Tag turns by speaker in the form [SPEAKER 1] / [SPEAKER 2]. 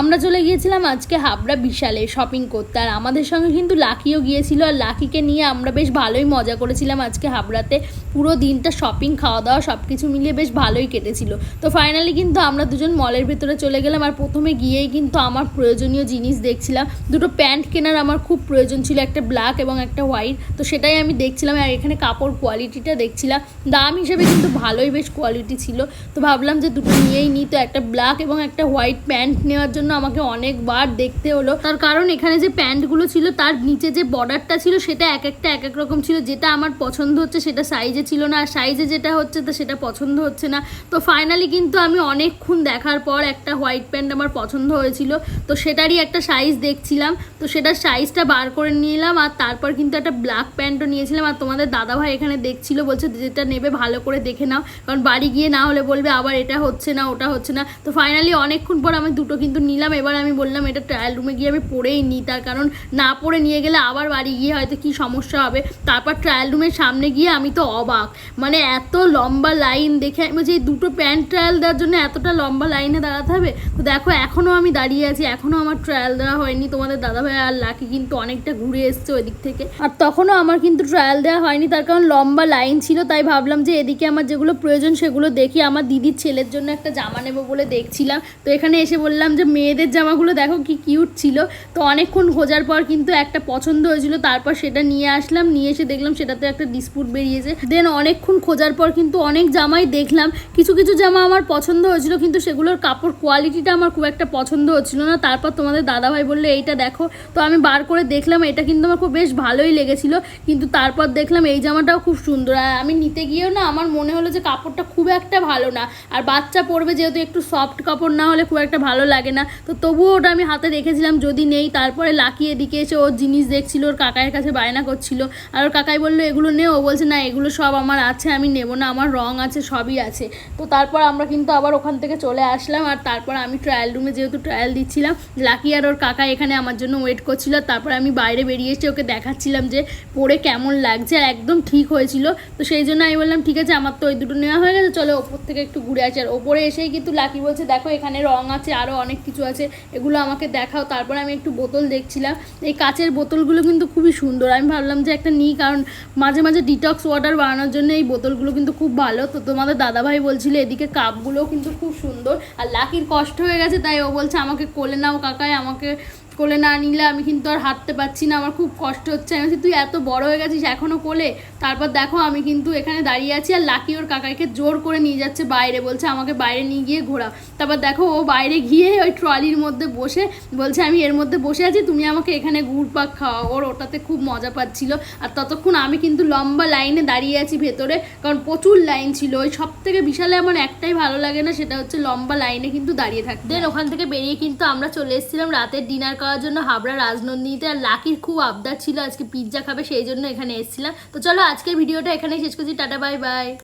[SPEAKER 1] আমরা চলে গিয়েছিলাম আজকে হাবড়া বিশালে শপিং করতে। আর আমাদের সঙ্গে কিন্তু লাকিও গিয়েছিল, আর লাকিকে নিয়ে আমরা বেশ ভালোই মজা করেছিলাম আজকে হাবড়াতে। পুরো দিনটা শপিং খাওয়া দাওয়া সব কিছু মিলিয়ে বেশ ভালোই কেটেছিল। তো ফাইনালি কিন্তু আমরা দুজন মলের ভেতরে চলে গেলাম, আর প্রথমে গিয়েই কিন্তু আমার প্রয়োজনীয় জিনিস দেখছিলাম। দুটো প্যান্ট কেনার আমার খুব প্রয়োজন ছিল, একটা ব্ল্যাক এবং একটা হোয়াইট তো সেটাই আমি দেখছিলাম, আর এখানে কাপড় কোয়ালিটিটা দেখছিলাম। দাম হিসেবে কিন্তু ভালোই বেশ কোয়ালিটি ছিল। তো ভাবলাম যে দুটো নিয়েই নিই, তো একটা ব্ল্যাক এবং একটা হোয়াইট প্যান্ট নেওয়ার জন্য আমাকে অনেকবার দেখতে হলো। তার কারণ এখানে যে প্যান্টগুলো ছিল, তার নিচে যে বর্ডারটা ছিল, সেটা এক একটা, এক এক রকম ছিল। যেটা আমার পছন্দ হচ্ছে, সেটা সাইজে ছিল না। আর সাইজে যেটা হচ্ছে, তো সেটা পছন্দ হচ্ছে না। তো ফাইনালি কিন্তু আমি অনেকক্ষণ দেখার পর একটা হোয়াইট প্যান্ট আমার পছন্দ হয়েছিল। তো সেটারই একটা সাইজ দেখছিলাম। তো সেটার সাইজটা বার করে নিলাম আর তারপর কিন্তু একটা ব্ল্যাক প্যান্টও নিয়েছিলাম। আর তোমাদের দাদাভাই এখানে দেখছিল, বলছে যেটা নেবে ভালো করে দেখে নাও। কারণ বাড়ি গিয়ে না হলে বলবে আবার এটা হচ্ছে না, ওটা হচ্ছে না। তো ফাইনালি অনেকক্ষণ পর আমি দুটো কিন্তু নিলাম, এবার আমি বললাম এটা ট্রায়াল রুমে গিয়ে আমি পরেই নিই তার কারণ না পরে নিয়ে গেলে আবার বাড়ি গিয়ে হয়তো কি সমস্যা হবে। তারপর ট্রায়াল রুমের সামনে গিয়ে আমি তো অবাক। মানে এত লম্বা লাইন দেখে আমি বলছি দুটো প্যান্ট ট্রায়াল দেওয়ার জন্য এতটা লম্বা লাইনে দাঁড়াতে হবে? তো দেখো এখনও আমি দাঁড়িয়ে আছি এখনও আমার ট্রায়াল দেওয়া হয়নি। তোমাদের দাদাভাই আর লাকি কিন্তু অনেকটা ঘুরে এসছে ওই দিক থেকে। আর তখনও আমার কিন্তু ট্রায়াল দেওয়া হয়নি, তার কারণ লম্বা লাইন ছিল, তাই ভাবলাম যে এদিকে আমার যেগুলো প্রয়োজন সেগুলো দেখি। আমার দিদির ছেলের জন্য একটা জামা নেব বলে দেখছিলাম। তো এখানে এসে বললাম যে মেয়েদের জামাগুলো দেখো কি কিউট ছিল। তো অনেকক্ষণ খোঁজার পর কিন্তু একটা পছন্দ হয়েছিল, তারপর সেটা নিয়ে আসলাম, নিয়ে এসে দেখলাম সেটাতে একটা ডিসপুট বেরিয়েছে। দেন অনেকক্ষণ খোঁজার পর কিন্তু অনেক জামাই দেখলাম। কিছু কিছু জামা আমার পছন্দ হয়েছিল, কিন্তু সেগুলোর কাপড় কোয়ালিটিটা আমার খুব একটা পছন্দ হচ্ছিল না। তারপর তোমাদের দাদাভাই বলল, এইটা দেখো। তো আমি বার করে দেখলাম, এটা কিন্তু আমার খুব বেশ ভালোই লেগেছিল। কিন্তু তারপর দেখলাম এই জামাটাও খুব সুন্দর। আর আমি নিতে গিয়েও না, আমার মনে হলো যে কাপড়টা খুব একটা ভালো না। আর বাচ্চা পরবে যেহেতু একটু সফট কাপড়, না হলে খুব একটা ভালো লাগে না। তো তবুও ওটা আমি হাতে রেখেছিলাম, যদি নেই, তারপরে লাকি এদিকে এসে ওর জিনিস দেখছিল, ওর কাকায়ের কাছে বায়না করছিল। আর ওর কাকাই বলল, এগুলো নে। ও বলছে, না, এগুলো সব আমার আছে, আমি নেব না, আমার রং আছে, সবই আছে। তো তারপর আমরা কিন্তু আবার ওখান থেকে চলে আসলাম, আর তারপর আমি ট্রায়াল রুমে যেহেতু ট্রায়াল দিচ্ছিলাম, লাকি আর ওর কাকা এখানে আমার জন্য ওয়েট করছিল তারপর আমি বাইরে বেরিয়ে এসে ওকে দেখাচ্ছিলাম যে পরে কেমন লাগছে, আর একদম ঠিক হয়েছিল। তো সেই জন্য আমি বললাম, ঠিক আছে, আমার তো ওই দুটো নেওয়া হয়ে গেছে, চলো ওপর থেকে একটু ঘুরে আসি। আর ওপরে এসেই কিন্তু লাকি বলছে, দেখো, এখানে রং আছে আরও অনেক কিছু আছে, এগুলো আমাকে দেখাও। তারপর আমি একটু বোতল দেখছিলাম। এই কাচের বোতলগুলো কিন্তু খুবই সুন্দর। আমি ভাবলাম যে একটা নিই, কারণ মাঝে মাঝে ডিটক্স ওয়াটার বানানোর জন্য এই বোতলগুলো কিন্তু খুব ভালো। তো তোমাদের দাদাভাই বলছিল, এদিকে কাপগুলোও কিন্তু খুব সুন্দর। আর লাকির কষ্ট হয়ে গেছে, তাই ও বলছে, আমাকে কোলে নাও কাকায় আমাকে কোলে না নিলে আমি কিন্তু আর হাঁটতে পারছি না, আমার খুব কষ্ট হচ্ছে। আমি তুই এত বড় হয়ে গেছিস এখনও কোলে? তারপর দেখো আমি কিন্তু এখানে দাঁড়িয়ে আছি আর লাকি ওর কাকাকে জোর করে নিয়ে যাচ্ছে বাইরে, বলছে আমাকে বাইরে নিয়ে গিয়ে ঘোরা। তারপর দেখো ও বাইরে গিয়ে ওই ট্রলির মধ্যে বসে বলছে, আমি এর মধ্যে বসে আছি, তুমি আমাকে এখানে গুড় পাক খাওয়া ওর ওটাতে খুব মজা পাচ্ছিল। আর ততক্ষণ আমি কিন্তু লম্বা লাইনে দাঁড়িয়ে আছি ভেতরে, কারণ প্রচুর লাইন ছিল। ওই সব থেকে বিশালে আমার একটাই ভালো লাগে না, সেটা হচ্ছে লম্বা লাইনে কিন্তু দাঁড়িয়ে থাকতে। ওখান থেকে বেরিয়ে কিন্তু আমরা চলে এসেছিলাম রাতের ডিনার করার জন্য হাবড়া রাজনন্দিনীতে আর লাকির খুব আবদার ছিল আজকে পিৎজা খাবে, সেই জন্য এখানে এসেছিলাম। তো চলো আজকের ভিডিওটা এখানেই শেষ করছি, টাটা বাই বাই